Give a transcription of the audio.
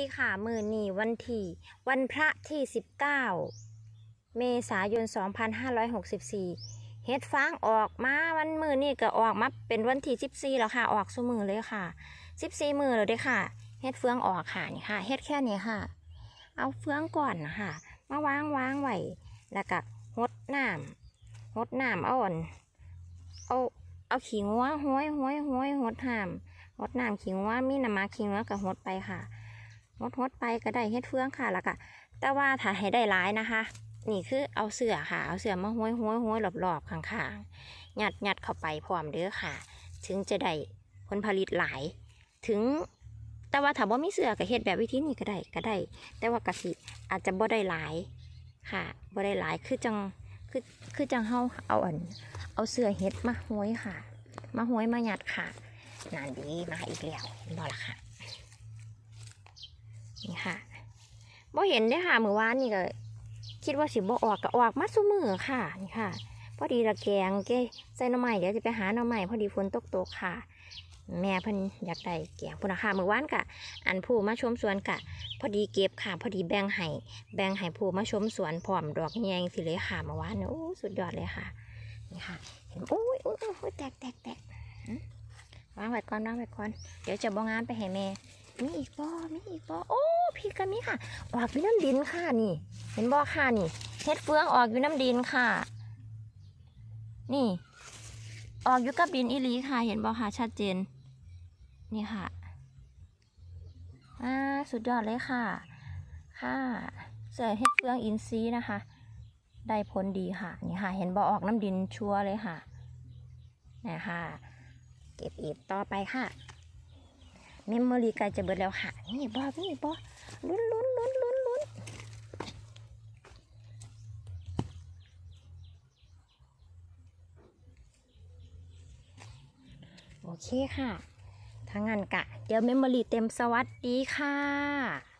ดีค่ะ มือนีวันที่วันพระที่ 19 เมษายน 2564 เฮ็ดฟางออกมาวันมือนี่ก็ออกมาเป็นวันที่14แล้วค่ะ ออกสมือเลยค่ะ14มือแล้วด้อค่ะ เฮ็ดเฟืองออกค่ะนี่ค่ะ เฮ็ดแค่นี้ค่ะ เอาเฟืองก่อนนะคะมาวางวางไว้ แล้วก็หดน้ำหดน้ำเอาอ่อน เอาเอาขี้งัวห้อยห้อยห้อยหดน้ำหดน้ำขี้งัวมีน้ำมาขี้งัวก็หดไปค่ะ หดหดไปก็ได้เฮ็ดเฟืองค่ะแล้วก็แต่ว่าถ้าให้ได้หลายนะคะ นี่คือเอาเสือค่ะ เอาเสือมาห้อยห้อยห้อยรอบๆข้างๆหยัดหยัดเข้าไปพร้อมเด้อค่ะ ถึงจะได้ผลผลิตหลาย ถึงแต่ว่าถ้าบ่มีเสือก็เฮ็ดแบบวิธีนี้ก็ได้ก็ได้ แต่ว่ากะสิอาจจะบ่ได้หลายค่ะบ่ได้หลายคือจังคือคือจังเฮาเอาอัน เอาเสือเฮ็ดมาห้อยค่ะ มาห้อยมาหยัดค่ะนานดีมาอีกแล้วเห็นบ่ล่ะค่ะ นี่ค่ะบ่เห็นเด้อค่ะเมื่อวานนี่ก็คิดว่าสิบ่ออกก็ออกมาซุมือค่ะนี่ค่ะ พอดีละแกงเก้ใส่หน่อไม้เดี๋ยวจะไปหาหน่อไม้พอดีฝนตกตกค่ะ แม่เพิ่นอยากได้แกงพุ่นะค่ะเมื่อวานกะ อันผู้มาชมสวนกะ พอดีเก็บค่ะ พอดีแบ่งให้แบ่งให้ผู้มาชมสวนพร้อมดอกแยงสิเลยค่ะเมื่อวานเนี่ยโอ้สุดยอดเลยค่ะนี่ค่ะเห็นโอ้ยโอ้ยโอ้ยแตกแตกแตกวางไว้ก่อนวางไว้ก่อนเดี๋ยวจะบ่งามไปให้แม่มีอีกบ่มีอีกบ่โอ้ พี่ก็มีค่ะ ออกอยู่น้ำดินค่ะนี่ เห็นบ่ค่ะนี่เฮ็ดเฟืองออกอยู่น้ำดินค่ะ นี่ ออกอยู่กับดินอีลีค่ะ เห็นบ่ค่ะชัดเจน นี่ค่ะอ่าสุดยอดเลยค่ะ ค่ะเสือเฮ็ดเฟืองอินทรีนะคะ ได้ผลดีค่ะ นี่ค่ะ เห็นบ่ออกน้ำดินชัวร์เลยค่ะนี่ค่ะเก็บอีกต่อไปค่ะ เมมโมรีใกล้จะเบิดแล้วค่ะ นี่บอนี่บอลุ้นลุ้นลุ้นลุ้นลุ้นโอเคค่ะถ้างั้นกะ เดี๋ยวเมมโมรีเต็มสวัสดีค่ะ